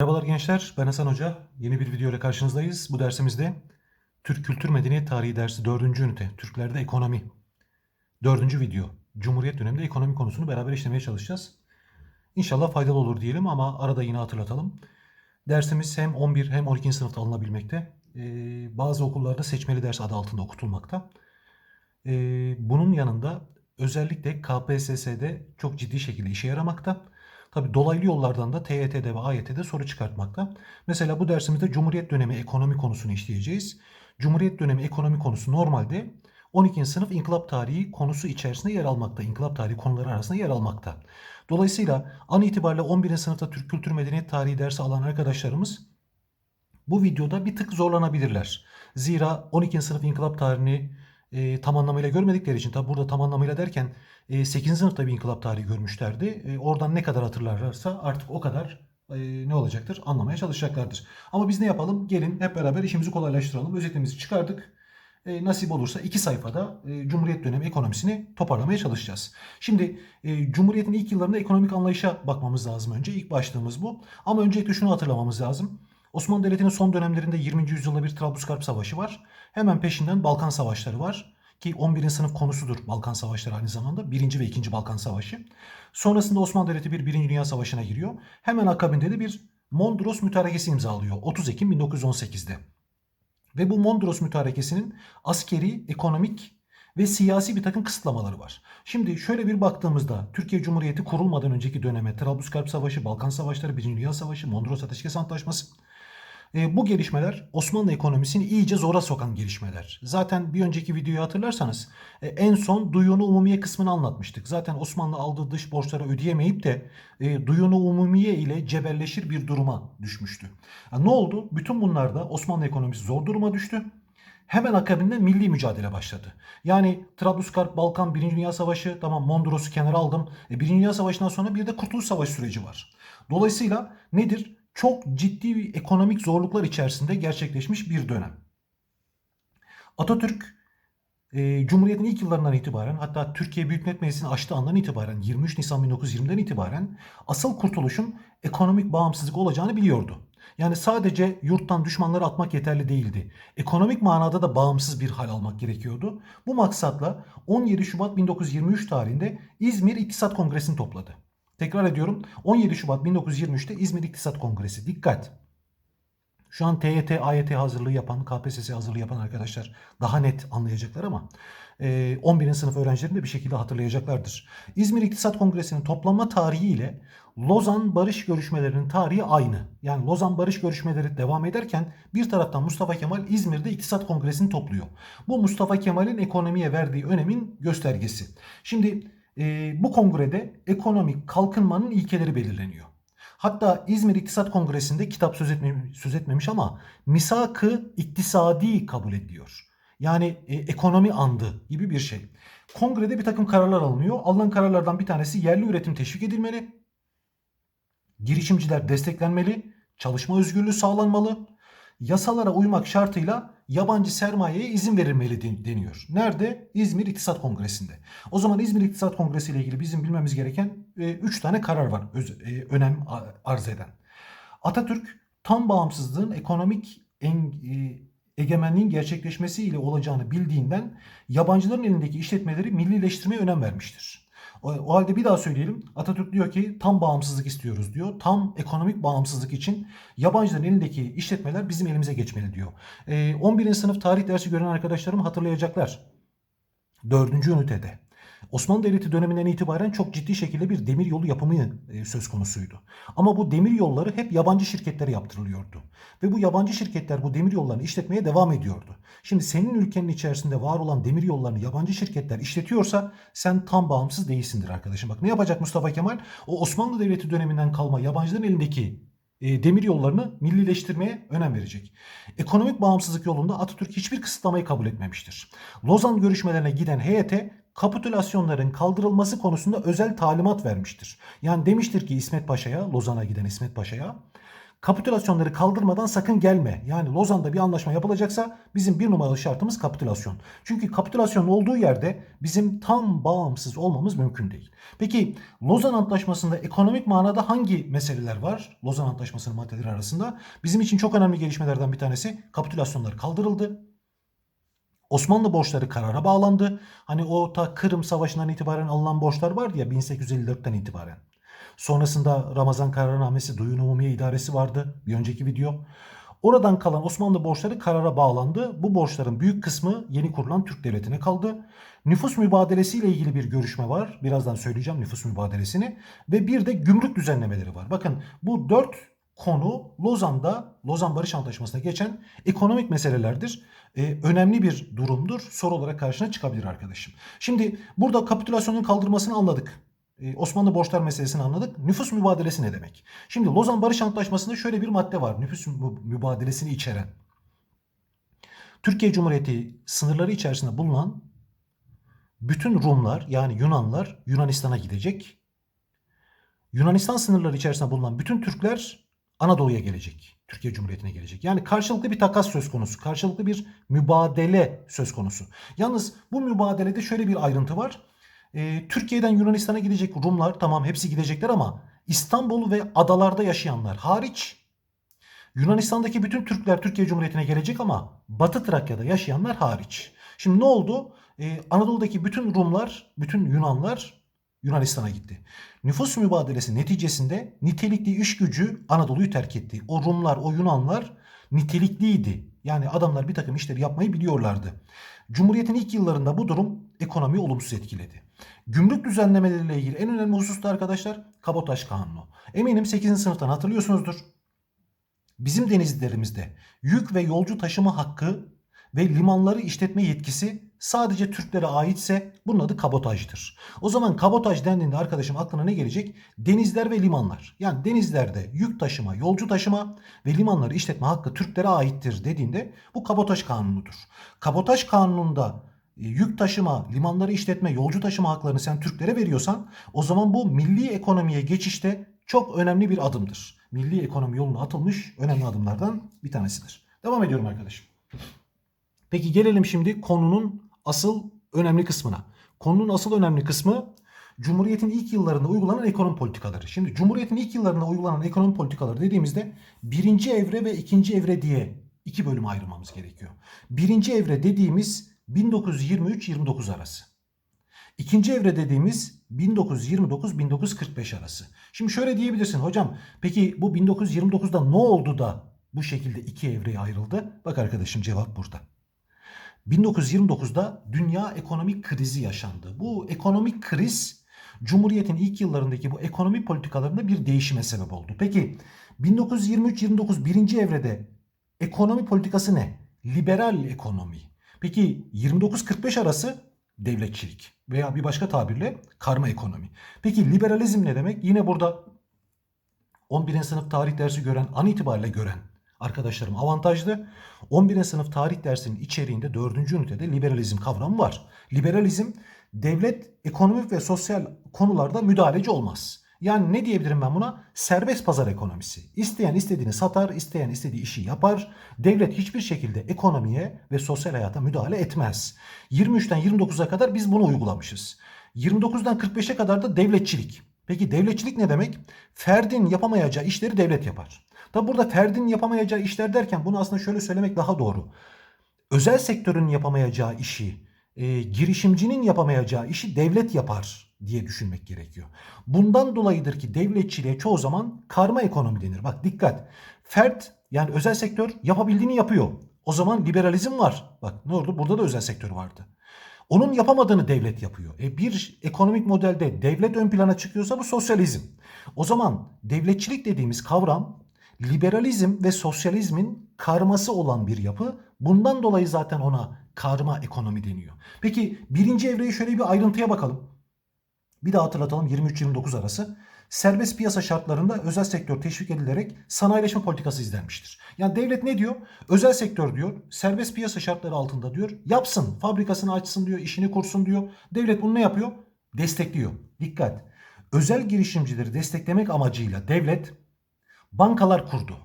Merhabalar gençler, ben Hasan Hoca. Yeni bir video ile karşınızdayız. Bu dersimizde Türk Kültür Medeniyet Tarihi dersi 4. ünite, Türklerde Ekonomi. 4. video, Cumhuriyet döneminde ekonomi konusunu beraber işlemeye çalışacağız. İnşallah faydalı olur diyelim ama arada yine hatırlatalım. Dersimiz hem 11 hem 12. sınıfta alınabilmekte. Ee, bazı okullarda seçmeli ders adı altında okutulmakta. Ee, bunun yanında özellikle KPSS'de çok ciddi şekilde işe yaramakta. Tabi dolaylı yollardan da TYT'de ve AYT'de soru çıkartmakta. Mesela bu dersimizde Cumhuriyet dönemi ekonomi konusunu işleyeceğiz. Cumhuriyet dönemi ekonomi konusu normalde 12. sınıf inkılap tarihi konusu içerisinde yer almakta. İnkılap tarihi konuları arasında yer almakta. Dolayısıyla an itibariyle 11. sınıfta Türk Kültür Medeniyet Tarihi dersi alan arkadaşlarımız bu videoda bir tık zorlanabilirler. Zira 12. sınıf inkılap tarihini e, tam anlamıyla görmedikleri için tabi burada tam anlamıyla derken e, 8. sınıfta bir inkılap tarihi görmüşlerdi. E, oradan ne kadar hatırlarlarsa artık o kadar e, ne olacaktır anlamaya çalışacaklardır. Ama biz ne yapalım? Gelin hep beraber işimizi kolaylaştıralım. Özetimizi çıkardık. E, nasip olursa iki sayfada e, Cumhuriyet dönemi ekonomisini toparlamaya çalışacağız. Şimdi e, Cumhuriyet'in ilk yıllarında ekonomik anlayışa bakmamız lazım önce. İlk başlığımız bu. Ama öncelikle şunu hatırlamamız lazım. Osmanlı Devleti'nin son dönemlerinde 20. yüzyılda bir Trablusgarp Savaşı var. Hemen peşinden Balkan Savaşları var. Ki 11. sınıf konusudur Balkan Savaşları aynı zamanda. 1. ve 2. Balkan Savaşı. Sonrasında Osmanlı Devleti bir 1. Dünya Savaşı'na giriyor. Hemen akabinde de bir Mondros Mütarekesi imzalıyor 30 Ekim 1918'de. Ve bu Mondros Mütarekesi'nin askeri, ekonomik ve siyasi bir takım kısıtlamaları var. Şimdi şöyle bir baktığımızda Türkiye Cumhuriyeti kurulmadan önceki döneme Trablusgarp Savaşı, Balkan Savaşları, 1. Dünya Savaşı, Mondros Ateşkes Antlaşması bu gelişmeler Osmanlı ekonomisini iyice zora sokan gelişmeler. Zaten bir önceki videoyu hatırlarsanız e, en son duyunu umumiye kısmını anlatmıştık. Zaten Osmanlı aldığı dış borçları ödeyemeyip de e, duyunu umumiye ile cebelleşir bir duruma düşmüştü. Ne oldu? Bütün bunlarda Osmanlı ekonomisi zor duruma düştü. Hemen akabinde milli mücadele başladı. Yani Trablusgarp, Balkan, Birinci Dünya Savaşı, tamam Mondros'u kenara aldım. E, Birinci Dünya Savaşı'ndan sonra bir de Kurtuluş Savaşı süreci var. Dolayısıyla nedir? Çok ciddi bir ekonomik zorluklar içerisinde gerçekleşmiş bir dönem. Atatürk e, Cumhuriyet'in ilk yıllarından itibaren hatta Türkiye Büyük Millet Meclisi'ni açtığı andan itibaren 23 Nisan 1920'den itibaren asıl kurtuluşun ekonomik bağımsızlık olacağını biliyordu. Yani sadece yurttan düşmanları atmak yeterli değildi. Ekonomik manada da bağımsız bir hal almak gerekiyordu. Bu maksatla 17 Şubat 1923 tarihinde İzmir İktisat Kongresi'ni topladı. Tekrar ediyorum 17 Şubat 1923'te İzmir İktisat Kongresi. Dikkat! Şu an TYT, AYT hazırlığı yapan, KPSS hazırlığı yapan arkadaşlar daha net anlayacaklar ama 11. sınıf öğrencilerin de bir şekilde hatırlayacaklardır. İzmir İktisat Kongresi'nin toplanma tarihi ile Lozan Barış Görüşmelerinin tarihi aynı. Yani Lozan Barış Görüşmeleri devam ederken bir taraftan Mustafa Kemal İzmir'de İktisat Kongresi'ni topluyor. Bu Mustafa Kemal'in ekonomiye verdiği önemin göstergesi. Şimdi e, bu kongrede ekonomik kalkınmanın ilkeleri belirleniyor. Hatta İzmir İktisat Kongresi'nde kitap söz, etmemiş, söz etmemiş ama misakı iktisadi kabul ediyor. Yani e, ekonomi andı gibi bir şey. Kongrede bir takım kararlar alınıyor. Alınan kararlardan bir tanesi yerli üretim teşvik edilmeli. Girişimciler desteklenmeli. Çalışma özgürlüğü sağlanmalı. Yasalara uymak şartıyla yabancı sermayeye izin verilmeli deniyor. Nerede? İzmir İktisat Kongresi'nde. O zaman İzmir İktisat Kongresi ile ilgili bizim bilmemiz gereken 3 e, tane karar var e, önem arz eden. Atatürk tam bağımsızlığın ekonomik en, e, egemenliğin gerçekleşmesi ile olacağını bildiğinden yabancıların elindeki işletmeleri millileştirmeye önem vermiştir. O, halde bir daha söyleyelim. Atatürk diyor ki tam bağımsızlık istiyoruz diyor. Tam ekonomik bağımsızlık için yabancıların elindeki işletmeler bizim elimize geçmeli diyor. E, 11. sınıf tarih dersi gören arkadaşlarım hatırlayacaklar. 4. ünitede. Osmanlı Devleti döneminden itibaren çok ciddi şekilde bir demir yolu yapımı e, söz konusuydu. Ama bu demir yolları hep yabancı şirketlere yaptırılıyordu. Ve bu yabancı şirketler bu demir yollarını işletmeye devam ediyordu. Şimdi senin ülkenin içerisinde var olan demir yollarını yabancı şirketler işletiyorsa sen tam bağımsız değilsindir arkadaşım. Bak ne yapacak Mustafa Kemal? O Osmanlı Devleti döneminden kalma yabancıların elindeki e, demir yollarını millileştirmeye önem verecek. Ekonomik bağımsızlık yolunda Atatürk hiçbir kısıtlamayı kabul etmemiştir. Lozan görüşmelerine giden heyete kapitülasyonların kaldırılması konusunda özel talimat vermiştir. Yani demiştir ki İsmet Paşa'ya, Lozan'a giden İsmet Paşa'ya Kapitülasyonları kaldırmadan sakın gelme. Yani Lozan'da bir anlaşma yapılacaksa bizim bir numaralı şartımız kapitülasyon. Çünkü kapitülasyonun olduğu yerde bizim tam bağımsız olmamız mümkün değil. Peki Lozan Antlaşması'nda ekonomik manada hangi meseleler var? Lozan Antlaşması'nın maddeleri arasında. Bizim için çok önemli gelişmelerden bir tanesi kapitülasyonlar kaldırıldı. Osmanlı borçları karara bağlandı. Hani o ta Kırım Savaşı'ndan itibaren alınan borçlar vardı ya 1854'ten itibaren. Sonrasında Ramazan kararnamesi, Duyun Umumiye İdaresi vardı. Bir önceki video. Oradan kalan Osmanlı borçları karara bağlandı. Bu borçların büyük kısmı yeni kurulan Türk Devleti'ne kaldı. Nüfus mübadelesi ile ilgili bir görüşme var. Birazdan söyleyeceğim nüfus mübadelesini. Ve bir de gümrük düzenlemeleri var. Bakın bu dört konu Lozan'da, Lozan Barış Antlaşması'nda geçen ekonomik meselelerdir. Ee, önemli bir durumdur. Soru olarak karşına çıkabilir arkadaşım. Şimdi burada kapitülasyonun kaldırmasını anladık. Ee, Osmanlı borçlar meselesini anladık. Nüfus mübadelesi ne demek? Şimdi Lozan Barış Antlaşması'nda şöyle bir madde var. Nüfus mü- mübadelesini içeren. Türkiye Cumhuriyeti sınırları içerisinde bulunan bütün Rumlar yani Yunanlar Yunanistan'a gidecek. Yunanistan sınırları içerisinde bulunan bütün Türkler Anadolu'ya gelecek. Türkiye Cumhuriyeti'ne gelecek. Yani karşılıklı bir takas söz konusu. Karşılıklı bir mübadele söz konusu. Yalnız bu mübadelede şöyle bir ayrıntı var. Ee, Türkiye'den Yunanistan'a gidecek Rumlar tamam hepsi gidecekler ama İstanbul ve adalarda yaşayanlar hariç Yunanistan'daki bütün Türkler Türkiye Cumhuriyeti'ne gelecek ama Batı Trakya'da yaşayanlar hariç. Şimdi ne oldu? Ee, Anadolu'daki bütün Rumlar, bütün Yunanlar Yunanistan'a gitti. Nüfus mübadelesi neticesinde nitelikli iş gücü Anadolu'yu terk etti. O Rumlar, o Yunanlar nitelikliydi. Yani adamlar bir takım işleri yapmayı biliyorlardı. Cumhuriyet'in ilk yıllarında bu durum ekonomiyi olumsuz etkiledi. Gümrük düzenlemeleriyle ilgili en önemli husus da arkadaşlar kabotaj kanunu. Eminim 8. sınıftan hatırlıyorsunuzdur. Bizim denizlerimizde yük ve yolcu taşıma hakkı ve limanları işletme yetkisi sadece Türklere aitse bunun adı kabotajdır. O zaman kabotaj dendiğinde arkadaşım aklına ne gelecek? Denizler ve limanlar. Yani denizlerde yük taşıma, yolcu taşıma ve limanları işletme hakkı Türklere aittir dediğinde bu kabotaj kanunudur. Kabotaj kanununda e, yük taşıma, limanları işletme, yolcu taşıma haklarını sen Türklere veriyorsan o zaman bu milli ekonomiye geçişte çok önemli bir adımdır. Milli ekonomi yoluna atılmış önemli adımlardan bir tanesidir. Devam ediyorum arkadaşım. Peki gelelim şimdi konunun asıl önemli kısmına. Konunun asıl önemli kısmı Cumhuriyet'in ilk yıllarında uygulanan ekonomi politikaları. Şimdi Cumhuriyet'in ilk yıllarında uygulanan ekonomi politikaları dediğimizde birinci evre ve ikinci evre diye iki bölüm ayırmamız gerekiyor. Birinci evre dediğimiz 1923-29 arası. İkinci evre dediğimiz 1929-1945 arası. Şimdi şöyle diyebilirsin hocam peki bu 1929'da ne oldu da bu şekilde iki evreye ayrıldı? Bak arkadaşım cevap burada. 1929'da dünya ekonomik krizi yaşandı. Bu ekonomik kriz Cumhuriyet'in ilk yıllarındaki bu ekonomi politikalarında bir değişime sebep oldu. Peki 1923-29 birinci evrede ekonomi politikası ne? Liberal ekonomi. Peki 29-45 arası devletçilik veya bir başka tabirle karma ekonomi. Peki liberalizm ne demek? Yine burada 11. sınıf tarih dersi gören, an itibariyle gören arkadaşlarım avantajlı. 11. sınıf tarih dersinin içeriğinde 4. ünitede liberalizm kavramı var. Liberalizm devlet ekonomik ve sosyal konularda müdahaleci olmaz. Yani ne diyebilirim ben buna? Serbest pazar ekonomisi. İsteyen istediğini satar, isteyen istediği işi yapar. Devlet hiçbir şekilde ekonomiye ve sosyal hayata müdahale etmez. 23'ten 29'a kadar biz bunu uygulamışız. 29'dan 45'e kadar da devletçilik. Peki devletçilik ne demek? Ferdin yapamayacağı işleri devlet yapar. Tabi burada ferdin yapamayacağı işler derken bunu aslında şöyle söylemek daha doğru. Özel sektörün yapamayacağı işi, e, girişimcinin yapamayacağı işi devlet yapar diye düşünmek gerekiyor. Bundan dolayıdır ki devletçiliğe çoğu zaman karma ekonomi denir. Bak dikkat. Fert yani özel sektör yapabildiğini yapıyor. O zaman liberalizm var. Bak ne oldu? Burada da özel sektör vardı. Onun yapamadığını devlet yapıyor. E bir ekonomik modelde devlet ön plana çıkıyorsa bu sosyalizm. O zaman devletçilik dediğimiz kavram liberalizm ve sosyalizmin karması olan bir yapı. Bundan dolayı zaten ona karma ekonomi deniyor. Peki birinci evreyi şöyle bir ayrıntıya bakalım. Bir daha hatırlatalım 23-29 arası. Serbest piyasa şartlarında özel sektör teşvik edilerek sanayileşme politikası izlenmiştir. Yani devlet ne diyor? Özel sektör diyor. Serbest piyasa şartları altında diyor. Yapsın, fabrikasını açsın diyor, işini kursun diyor. Devlet bunu ne yapıyor? Destekliyor. Dikkat. Özel girişimcileri desteklemek amacıyla devlet bankalar kurdu.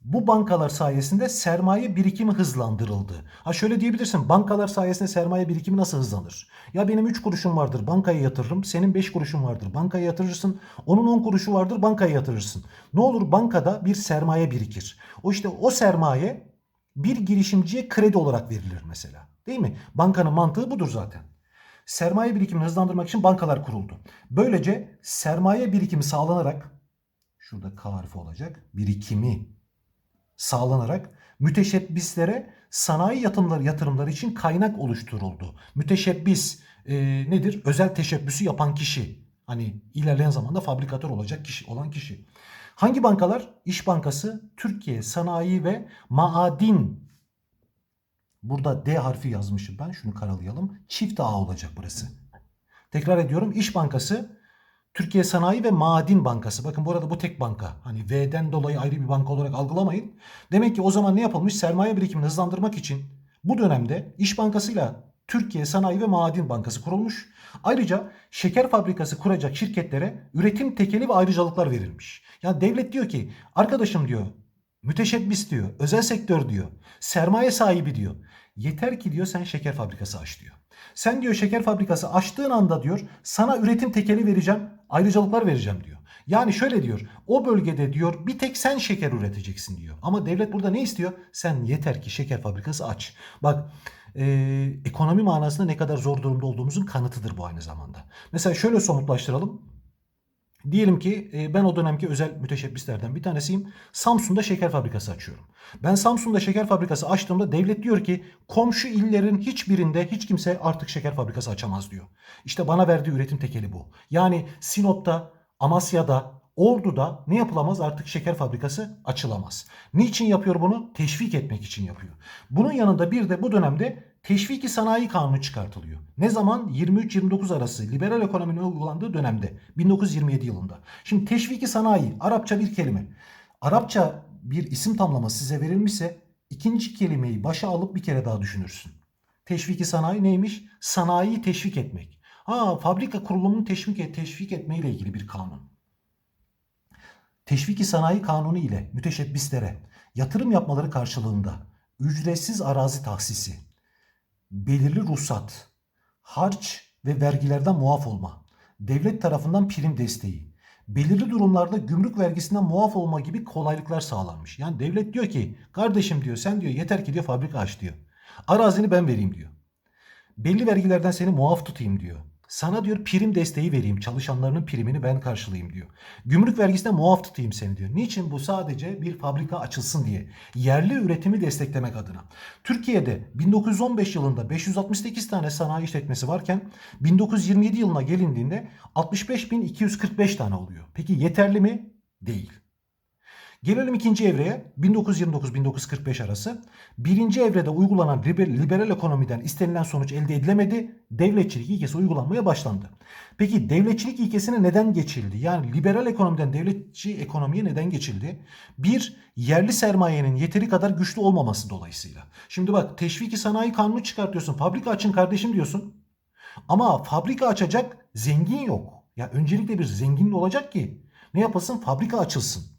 Bu bankalar sayesinde sermaye birikimi hızlandırıldı. Ha şöyle diyebilirsin bankalar sayesinde sermaye birikimi nasıl hızlanır? Ya benim 3 kuruşum vardır bankaya yatırırım. Senin 5 kuruşun vardır bankaya yatırırsın. Onun 10 kuruşu vardır bankaya yatırırsın. Ne olur bankada bir sermaye birikir. O işte o sermaye bir girişimciye kredi olarak verilir mesela. Değil mi? Bankanın mantığı budur zaten. Sermaye birikimini hızlandırmak için bankalar kuruldu. Böylece sermaye birikimi sağlanarak şurada K harfi olacak. Birikimi sağlanarak müteşebbislere sanayi yatırımları, yatırımları için kaynak oluşturuldu. Müteşebbis e, nedir? Özel teşebbüsü yapan kişi. Hani ilerleyen zamanda fabrikatör olacak kişi olan kişi. Hangi bankalar? İş Bankası, Türkiye Sanayi ve Maadin. Burada D harfi yazmışım ben. Şunu karalayalım. Çift A olacak burası. Tekrar ediyorum. İş Bankası, Türkiye Sanayi ve Maden Bankası. Bakın bu arada bu tek banka. Hani V'den dolayı ayrı bir banka olarak algılamayın. Demek ki o zaman ne yapılmış? Sermaye birikimini hızlandırmak için bu dönemde İş Bankası'yla Türkiye Sanayi ve Maden Bankası kurulmuş. Ayrıca şeker fabrikası kuracak şirketlere üretim tekeli ve ayrıcalıklar verilmiş. Yani devlet diyor ki arkadaşım diyor müteşebbis diyor, özel sektör diyor, sermaye sahibi diyor. Yeter ki diyor sen şeker fabrikası aç diyor. Sen diyor şeker fabrikası açtığın anda diyor sana üretim tekeli vereceğim, ayrıcalıklar vereceğim diyor. Yani şöyle diyor o bölgede diyor bir tek sen şeker üreteceksin diyor. Ama devlet burada ne istiyor? Sen yeter ki şeker fabrikası aç. Bak e, ekonomi manasında ne kadar zor durumda olduğumuzun kanıtıdır bu aynı zamanda. Mesela şöyle somutlaştıralım. Diyelim ki e, ben o dönemki özel müteşebbislerden bir tanesiyim. Samsun'da şeker fabrikası açıyorum. Ben Samsun'da şeker fabrikası açtığımda devlet diyor ki komşu illerin hiçbirinde hiç kimse artık şeker fabrikası açamaz diyor. İşte bana verdiği üretim tekeli bu. Yani Sinop'ta, Amasya'da, Ordu'da ne yapılamaz artık şeker fabrikası açılamaz. Niçin yapıyor bunu? Teşvik etmek için yapıyor. Bunun yanında bir de bu dönemde Teşviki Sanayi Kanunu çıkartılıyor. Ne zaman? 23-29 arası liberal ekonominin uygulandığı dönemde. 1927 yılında. Şimdi teşviki sanayi Arapça bir kelime. Arapça bir isim tamlaması size verilmişse ikinci kelimeyi başa alıp bir kere daha düşünürsün. Teşviki sanayi neymiş? Sanayiyi teşvik etmek. Ha fabrika kurulumunu teşvik, et, teşvik etme ile ilgili bir kanun. Teşviki sanayi kanunu ile müteşebbislere yatırım yapmaları karşılığında ücretsiz arazi tahsisi, belirli ruhsat, harç ve vergilerden muaf olma, devlet tarafından prim desteği, belirli durumlarda gümrük vergisinden muaf olma gibi kolaylıklar sağlanmış. Yani devlet diyor ki kardeşim diyor sen diyor yeter ki diyor fabrika aç diyor. Arazini ben vereyim diyor. Belli vergilerden seni muaf tutayım diyor. Sana diyor prim desteği vereyim. Çalışanlarının primini ben karşılayayım diyor. Gümrük vergisinden muaf tutayım seni diyor. Niçin? Bu sadece bir fabrika açılsın diye. Yerli üretimi desteklemek adına. Türkiye'de 1915 yılında 568 tane sanayi işletmesi varken 1927 yılına gelindiğinde 65.245 tane oluyor. Peki yeterli mi? Değil. Gelelim ikinci evreye 1929-1945 arası. Birinci evrede uygulanan liberal ekonomiden istenilen sonuç elde edilemedi. Devletçilik ilkesi uygulanmaya başlandı. Peki devletçilik ilkesine neden geçildi? Yani liberal ekonomiden devletçi ekonomiye neden geçildi? Bir, yerli sermayenin yeteri kadar güçlü olmaması dolayısıyla. Şimdi bak teşviki sanayi kanunu çıkartıyorsun. Fabrika açın kardeşim diyorsun. Ama fabrika açacak zengin yok. Ya öncelikle bir zengin olacak ki ne yapasın? Fabrika açılsın.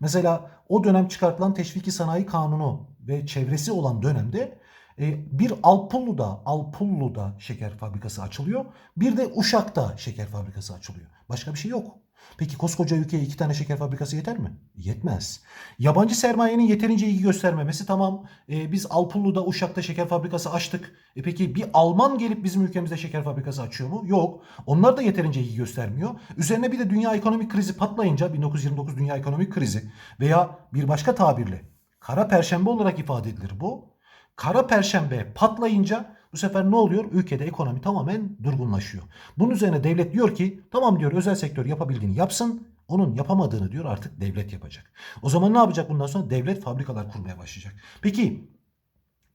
Mesela o dönem çıkartılan teşviki sanayi kanunu ve çevresi olan dönemde bir Alpullu'da, Alpullu'da şeker fabrikası açılıyor. Bir de Uşak'ta şeker fabrikası açılıyor. Başka bir şey yok. Peki koskoca ülkeye iki tane şeker fabrikası yeter mi? Yetmez. Yabancı sermayenin yeterince ilgi göstermemesi tamam. E, biz Alpullu'da, Uşak'ta şeker fabrikası açtık. E peki bir Alman gelip bizim ülkemizde şeker fabrikası açıyor mu? Yok. Onlar da yeterince ilgi göstermiyor. Üzerine bir de dünya ekonomik krizi patlayınca 1929 dünya ekonomik krizi veya bir başka tabirle kara perşembe olarak ifade edilir bu. Kara perşembe patlayınca bu sefer ne oluyor? Ülkede ekonomi tamamen durgunlaşıyor. Bunun üzerine devlet diyor ki tamam diyor özel sektör yapabildiğini yapsın. Onun yapamadığını diyor artık devlet yapacak. O zaman ne yapacak bundan sonra? Devlet fabrikalar kurmaya başlayacak. Peki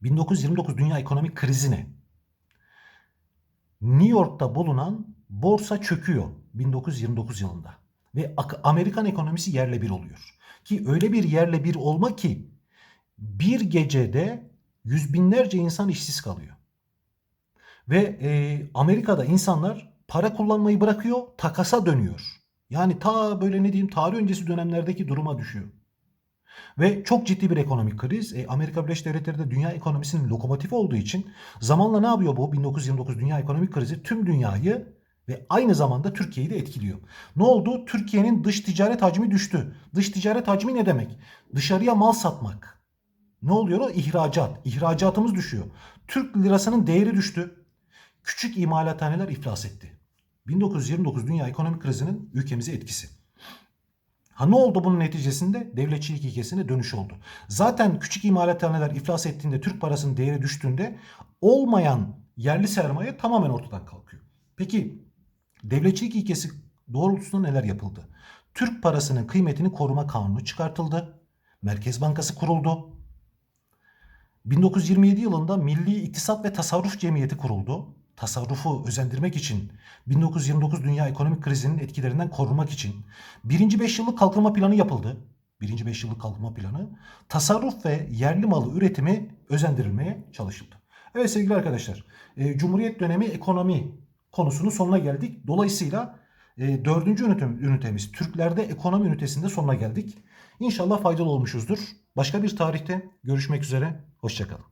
1929 dünya ekonomik krizi ne? New York'ta bulunan borsa çöküyor 1929 yılında. Ve Amerikan ekonomisi yerle bir oluyor. Ki öyle bir yerle bir olma ki bir gecede yüz binlerce insan işsiz kalıyor. Ve e, Amerika'da insanlar para kullanmayı bırakıyor, takasa dönüyor. Yani ta böyle ne diyeyim tarih öncesi dönemlerdeki duruma düşüyor. Ve çok ciddi bir ekonomik kriz. E, Amerika Birleşik Devletleri de dünya ekonomisinin lokomotifi olduğu için zamanla ne yapıyor bu 1929 dünya ekonomik krizi? Tüm dünyayı ve aynı zamanda Türkiye'yi de etkiliyor. Ne oldu? Türkiye'nin dış ticaret hacmi düştü. Dış ticaret hacmi ne demek? Dışarıya mal satmak. Ne oluyor? İhracat. İhracatımız düşüyor. Türk lirasının değeri düştü. Küçük imalathaneler iflas etti. 1929 dünya ekonomik krizinin ülkemize etkisi. Ha ne oldu bunun neticesinde? Devletçilik ilkesine dönüş oldu. Zaten küçük imalathaneler iflas ettiğinde, Türk parasının değeri düştüğünde olmayan yerli sermaye tamamen ortadan kalkıyor. Peki devletçilik ilkesi doğrultusunda neler yapıldı? Türk parasının kıymetini koruma kanunu çıkartıldı. Merkez Bankası kuruldu. 1927 yılında Milli İktisat ve Tasarruf Cemiyeti kuruldu. Tasarrufu özendirmek için 1929 dünya ekonomik krizinin etkilerinden korunmak için birinci 5 yıllık kalkınma planı yapıldı. Birinci 5 yıllık kalkınma planı tasarruf ve yerli malı üretimi özendirilmeye çalışıldı. Evet sevgili arkadaşlar e, Cumhuriyet dönemi ekonomi konusunun sonuna geldik. Dolayısıyla e, dördüncü ünitem- ünitemiz Türklerde ekonomi ünitesinde sonuna geldik. İnşallah faydalı olmuşuzdur. Başka bir tarihte görüşmek üzere. Hoşçakalın.